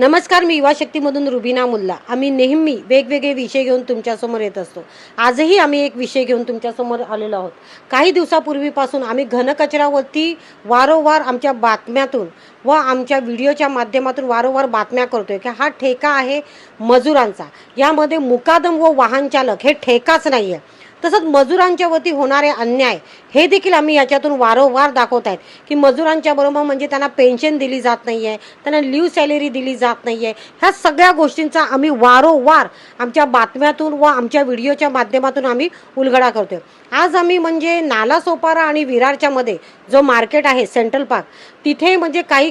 नमस्कार मी युवा शक्तीमधून रुबिना मुल्ला. आम्ही नेहमी वेगवेगळे विषय घेऊन तुमच्यासमोर येत असतो. आजही आम्ही एक विषय घेऊन तुमच्यासमोर आलेलो आहोत. काही दिवसापूर्वीपासून आम्ही घनकचऱ्यावरती वारंवार आमच्या बातम्यातून व आमच्या व्हिडिओच्या माध्यमातून वारंवार बातम्या करतोय की हा ठेका आहे मजुरांचा. यामध्ये मुकादम व वाहन चालक हे ठेकाच नाही आहे तसंच मजुरांच्या वती होणारे अन्याय हे देखील आम्ही याच्यातून वारंवार दाखवत आहेत की मजुरांच्या बरोबर म्हणजे त्यांना पेन्शन दिली जात नाही आहे त्यांना लिव्ह सॅलरी दिली जात नाही आहे ह्या सगळ्या गोष्टींचा आम्ही वारंवार आमच्या बातम्यातून व आमच्या व्हिडिओच्या माध्यमातून आम्ही उलगडा करतोय. आज आम्ही म्हणजे नालासोपारा आणि विरारच्या मध्ये जो मार्केट आहे सेंट्रल पार्क तिथे म्हणजे काही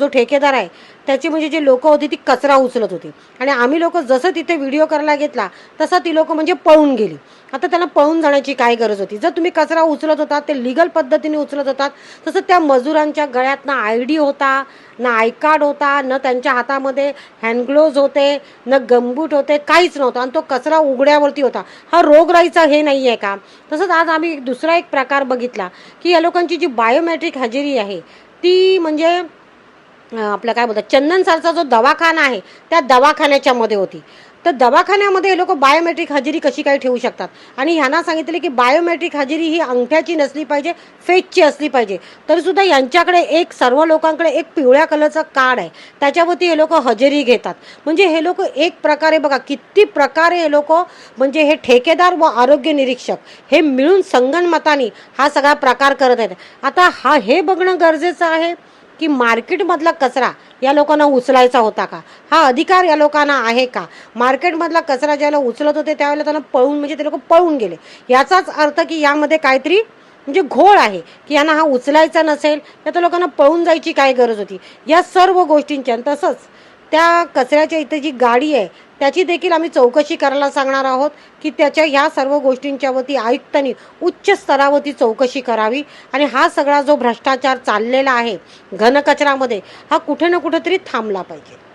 जो ठेकेदार आहे त्याची म्हणजे जे लोक होती ती कचरा उचलत होती. आणि आम्ही लोक जसं तिथे व्हिडिओ करायला घेतला तसा ती लोक म्हणजे पळून गेली. आता त्यांना पळून जाण्याची काय गरज होती? जर तुम्ही कचरा उचलत होता ते लिगल पद्धतीने उचलत होतात तसं त्या मजुरांच्या गळ्यात ना आय डी होता ना आय कार्ड होता न त्यांच्या हातामध्ये हँडग्लोव्ज होते न गमबूट होते काहीच नव्हतं. आणि तो कचरा उघड्यावरती होता. हा रोगराईचा हे नाही आहे का? तसंच आज आम्ही दुसरा एक प्रकार बघितला की या लोकांची जी बायोमॅट्रिक हजेरी आहे ती म्हणजे आपलं काय बोलतात चंदन सरचा जो दवाखाना आहे त्या दवाखान्याच्या मध्ये होती. तर दवाखान्यामध्ये हे लोक बायोमेट्रिक हजेरी कशी काय ठेवू शकतात? आणि ह्यांना सांगितले की बायोमेट्रिक हजेरी ही अंगठ्याची नसली पाहिजे फेजची असली पाहिजे. तरीसुद्धा यांच्याकडे एक सर्व लोकांकडे एक पिवळ्या कलरचं कार्ड आहे. त्याच्यावरती हे लोक हजेरी घेतात. म्हणजे हे लोक एक प्रकारे बघा किती प्रकारे हे लोक म्हणजे हे ठेकेदार व आरोग्य निरीक्षक हे मिळून संगणमताने हा सगळा प्रकार करत आहेत. आता हा हे बघणं गरजेचं आहे. की मार्केटमधला कचरा या लोकांना उचलायचा होता का? हा अधिकार या लोकांना आहे का? मार्केटमधला कचरा ज्याला उचलत होते त्यावेळेला त्यांना पळून म्हणजे ते लोक पळून गेले. याचाच अर्थ की यामध्ये काहीतरी म्हणजे घोळ आहे की यांना हा उचलायचा नसेल या तर लोकांना पळून जायची काय गरज होती? या सर्व गोष्टींच्या आणि तसंच त्या कचऱ्याच्या इथे जी गाडी आहे त्याची देखील आम्ही चौकशी करायला सांगणार आहोत की त्याच्या ह्या सर्व गोष्टींच्या वती आयुक्तांनी उच्च स्तरावरती चौकशी करावी. आणि हा सगळा जो भ्रष्टाचार चाललेला आहे घनकचऱ्यामध्ये हा कुठे ना कुठेतरी थांबला पाहिजे.